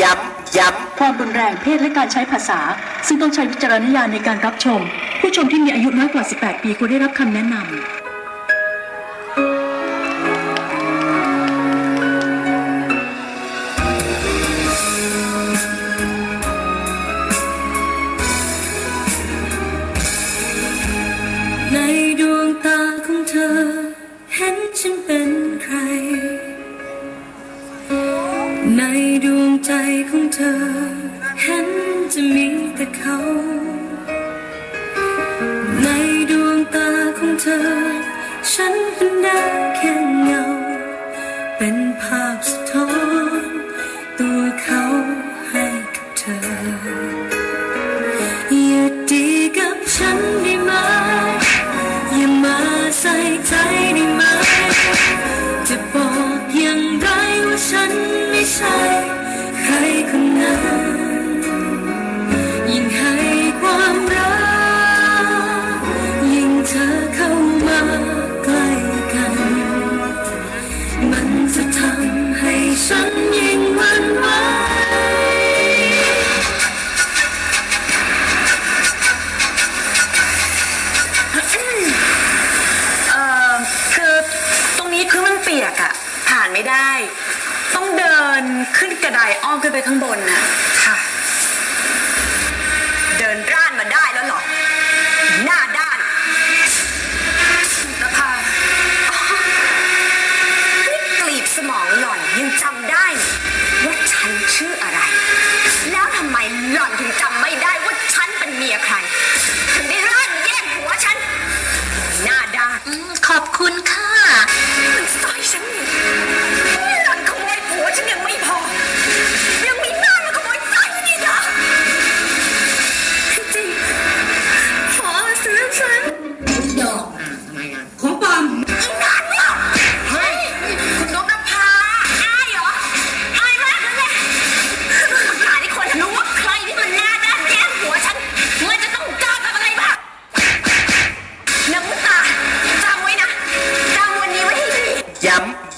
ย้ำย้ำความรุนแรงเพศและการใช้ภาษา ซึ่งต้องใช้วิจารณญาณในการรับชม ผู้ชมที่มีอายุน้อยกว่า 18 ปีควรได้รับคำแนะนำ ห็นจะมีแต่เขา ในดวงตาของเธอ ฉันเป็นได้แค่เงา เป็นภาพสะท้อนตัวเขาให้กับเธอ อ้อมขึ้นไปข้างบนนะ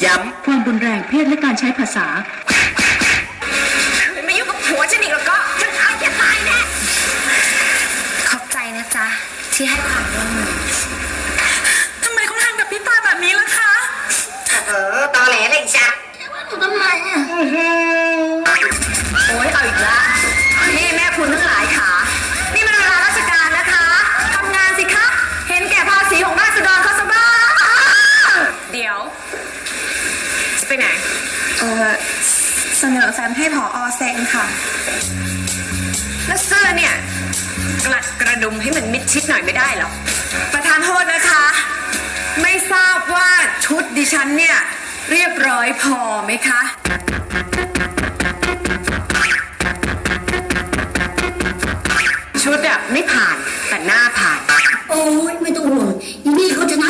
ย้ำย้ำความรุนแรงเพศและการใช้ภาษาคืนมายุ่งกับผัวฉันอีกแล้วก็ฉันอายจะตายแน่ขอบใจนะจ๊ะ ที่ให้ความร่วมมือทำไมเขาทำกับพี่ปาแบบนี้ล่ะคะเออตอแหลเลยจ้ะทำไมอะโอ้ยเอาอีกแล้วนี่แม่คุณทั้งหลายขา สนอแฟ้มให้ผออเซ็นค่ะ แล้วเสื้อเนี่ย กลัดกระดุมให้มันมิดชิดหน่อยไม่ได้หรอ ประธานโทษนะคะ ไม่ทราบว่าชุดดิฉันเนี่ย เรียบร้อยพอไหมคะชุดอะไม่ผ่านแต่หน้าผ่าน โอ้ยไม่ต้องห่วงอีนี่เขาชนะ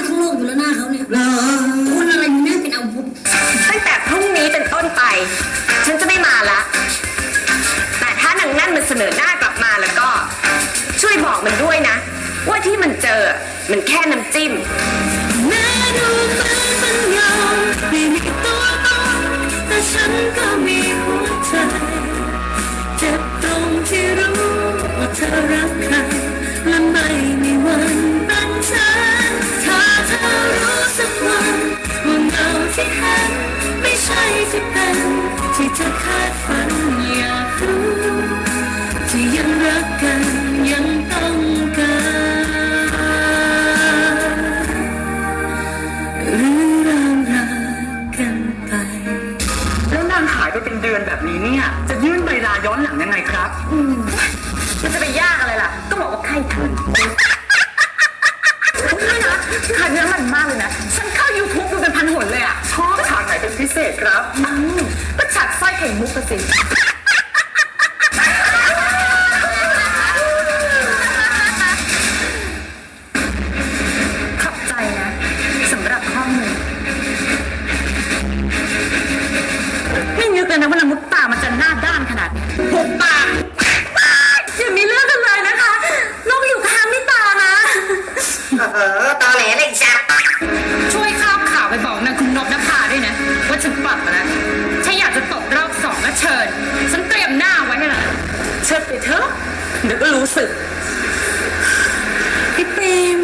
แบบนี้เนี่ย จะยื่นใบลาย้อนหลังยังไงครับ มันจะไปยากอะไรล่ะ ก็บอกว่าใครเธอนี่นะขายเนื้อมันมากเลยนะ ฉันเข้า YouTube ดูเป็นพันหนเลยอะชอบฉากไหนเป็นพิเศษครับอืมก็ฉัดสร้อยไข่มุกกะสิ เชิดไปเถอะเดี๋ยวก็รู้สึก พี่ปิม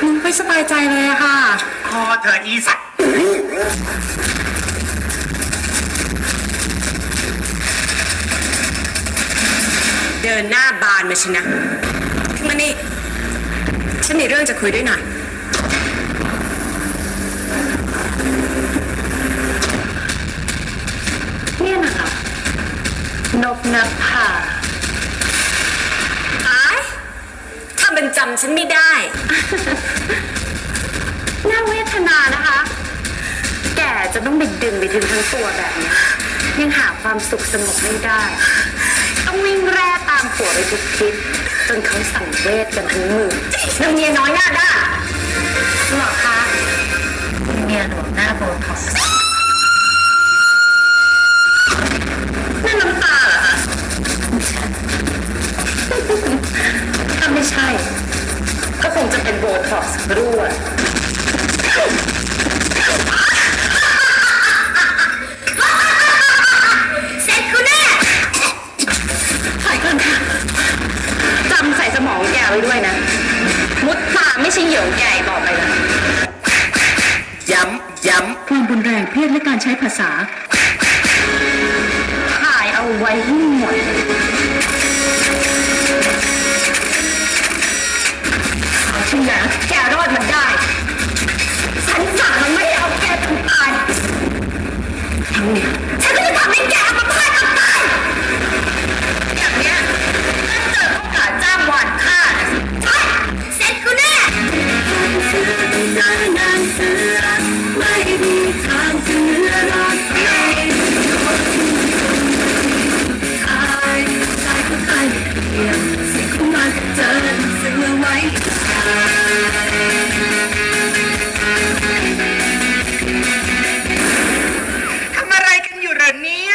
ลุงไม่สบายใจเลยอะค่ะพอเธออีสัตว์เดินหน้าบานมาชินะมานี่ ฉันมีเรื่องจะคุยด้วยหน่อย เนี่ยนะคะนกนภาอายถ้ามันจำฉันไม่ได้ น่าเวทนานะคะ แกจะต้องไปดึงไปถึงทั้งตัวแบบเนี้ยยังหาความสุขสงบไม่ได้ ต้องวิ่งแร่ตามผัวไปทุกทิศจนเขาสั่งเวทกันทั้งมือนางเมียน้อยหน้าด้าหรอคะเมียหลวงหน้าโบท็อกซ์ ท็ายเพียงของมันเจอเสือไว้ทำอะไรกันอยู่เหรอเนี่ย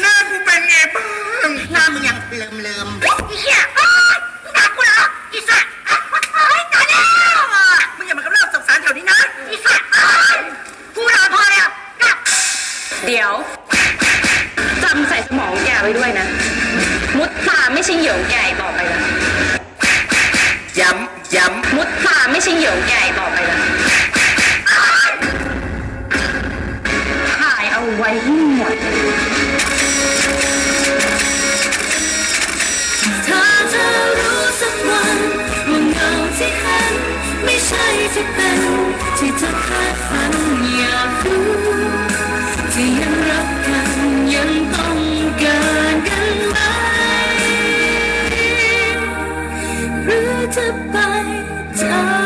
หน้ากูเป็นไงบ้างหน้ามึงยังเลิมเลิมๆอีเหี้ย หรือไปจาก